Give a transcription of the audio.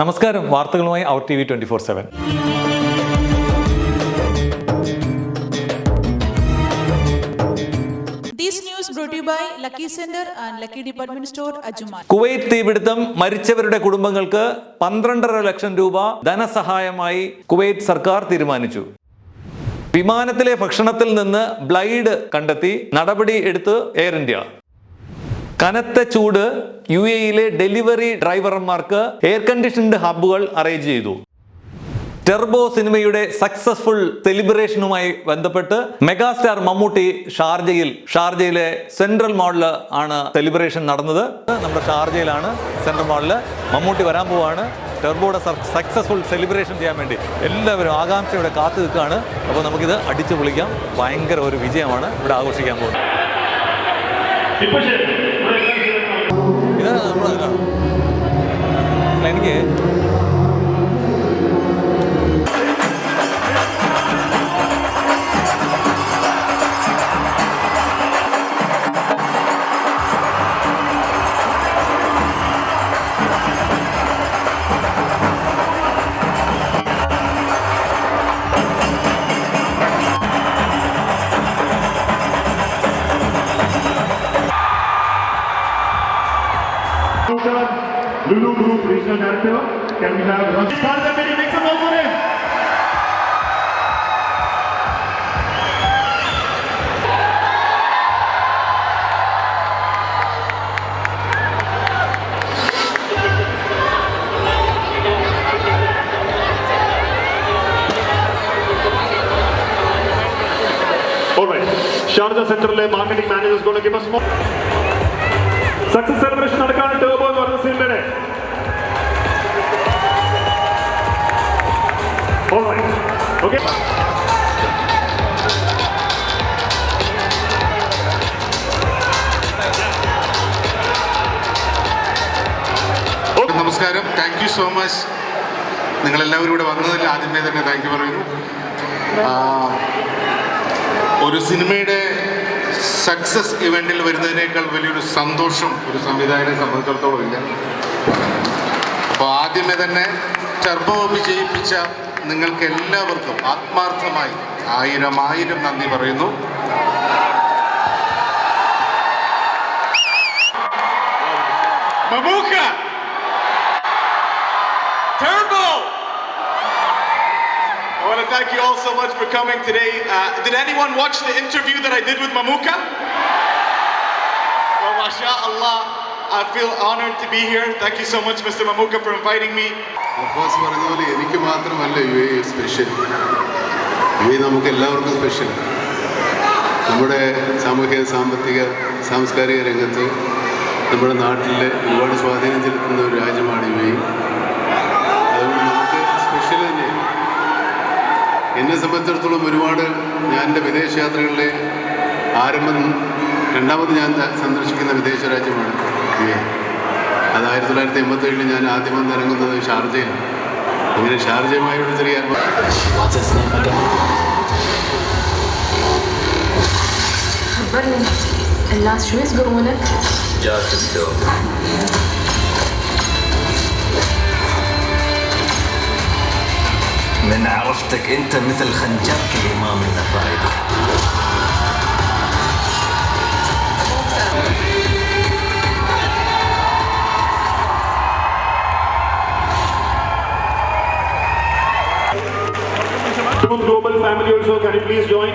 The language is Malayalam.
നമസ്കാരം. വാർത്തകളുമായി അവർ T V twenty four seven. This news brought by Lucky Center and Lucky Department Store, Ajuman. Kuwait തീപിടുത്തം മരിച്ചവരുടെ കുടുംബങ്ങൾക്ക് പന്ത്രണ്ടര ലക്ഷം രൂപ ധനസഹായമായി കുവൈറ്റ് സർക്കാർ തീരുമാനിച്ചു. വിമാനത്തിലെ ഭക്ഷണത്തിൽ നിന്ന് ബ്ലൈഡ് കണ്ടെത്തി നടപടി എടുത്ത് എയർ ഇന്ത്യ. കനത്ത ചൂട് യു എയിലെ ഡെലിവറി ഡ്രൈവർമാർക്ക് എയർ കണ്ടീഷൻഡ് ഹബ്ബുകൾ അറേഞ്ച് ചെയ്തു. ടെർബോ സിനിമയുടെ സക്സസ്ഫുൾ സെലിബ്രേഷനുമായി ബന്ധപ്പെട്ട് മെഗാസ്റ്റാർ മമ്മൂട്ടി ഷാർജയിൽ ഷാർജയിലെ സെൻട്രൽ മോളിൽ ആണ് സെലിബ്രേഷൻ നടന്നത്. നമ്മുടെ ഷാർജയിലാണ് സെൻട്രൽ മോളിൽ മമ്മൂട്ടി വരാൻ പോവാണ്. ടെർബോയുടെ സക്സസ്ഫുൾ സെലിബ്രേഷൻ ചെയ്യാൻ വേണ്ടി എല്ലാവരും ആകാംക്ഷയോടെ കാത്തു നിൽക്കുകയാണ്. അപ്പോൾ നമുക്കിത് അടിച്ചു പൊളിക്കാം. ഭയങ്കര ഒരു വിജയമാണ് ഇവിടെ ആഘോഷിക്കാൻ പോകുന്നത്. ഇത് നമ്മുടെ എനിക്ക് Lulu Group Regional Director. Can we have Rajesh Bharadapedi make some noise for him? All right. Sharjah Centralലെ marketing manager is going to give us more. Success celebration നടക്കാണ് ടേബോ എന്ന് പറഞ്ഞ സിനിമയുടെ Okay. നമസ്കാരം. താങ്ക് യു സോ മച്ച് നിങ്ങളെല്ലാവരും ഇവിടെ വന്നതിൽ ആദ്യമേ തന്നെ താങ്ക് യു പറയുന്നു. ഒരു സിനിമയുടെ സക്സസ് ഇവന്റിൽ വരുന്നതിനേക്കാൾ വലിയൊരു സന്തോഷം ഒരു സംവിധായകനെ സംബന്ധിച്ചിടത്തോളം ഇല്ല. അപ്പോൾ ആദ്യമേ തന്നെ ടർബോ വിജയിപ്പിച്ച നിങ്ങൾക്ക് എല്ലാവർക്കും ആത്മാർത്ഥമായി ആയിരം ആയിരം നന്ദി പറയുന്നു Mamuka! Turbo! I want to thank you all so much for coming today. Uh, did anyone watch the interview that I did with Mamuka? Well, mashallah, I feel honored to be here. Thank you so much, Mr. Mamuka, for inviting me. Abbas പറഞ്ഞ പോലെ മാത്രമല്ല യു സ്പെഷ്യൽ യു എ എല്ലാവർക്കും സ്പെഷ്യൽ നമ്മുടെ സാമൂഹിക സാമ്പത്തിക സാംസ്കാരിക രംഗത്ത് നമ്മുടെ നാട്ടിൽ ഒരുപാട് സ്വാധീനം ചെലുത്തുന്ന ഒരു രാജ്യമാണ് യു എ അതുകൊണ്ട് നമുക്ക് സ്പെഷ്യൽ തന്നെയാണ് എന്നെ സംബന്ധിച്ചിടത്തോളം ഒരുപാട് ഞാൻ എന്റെ വിദേശയാത്രകളിലെ ആരംഭം രണ്ടാമത് ഞാൻ സന്ദർശിക്കുന്ന വിദേശ രാജ്യമാണ് യു എ അത് ആയിരത്തി തൊള്ളായിരത്തി എൺപത്തേഴിൽ ഞാൻ ആദ്യം വന്ന് ഇറങ്ങുന്നത് ഷാർജയിലാണ് അങ്ങനെ ഷാർജയുമായി ഒരു ചെറിയ അനുഭവം خبرني الناس شو يصبرونك؟ جاك الدور من عرفتك انت مثل خنجرك الامام النفايدي Two global family also, can you please join?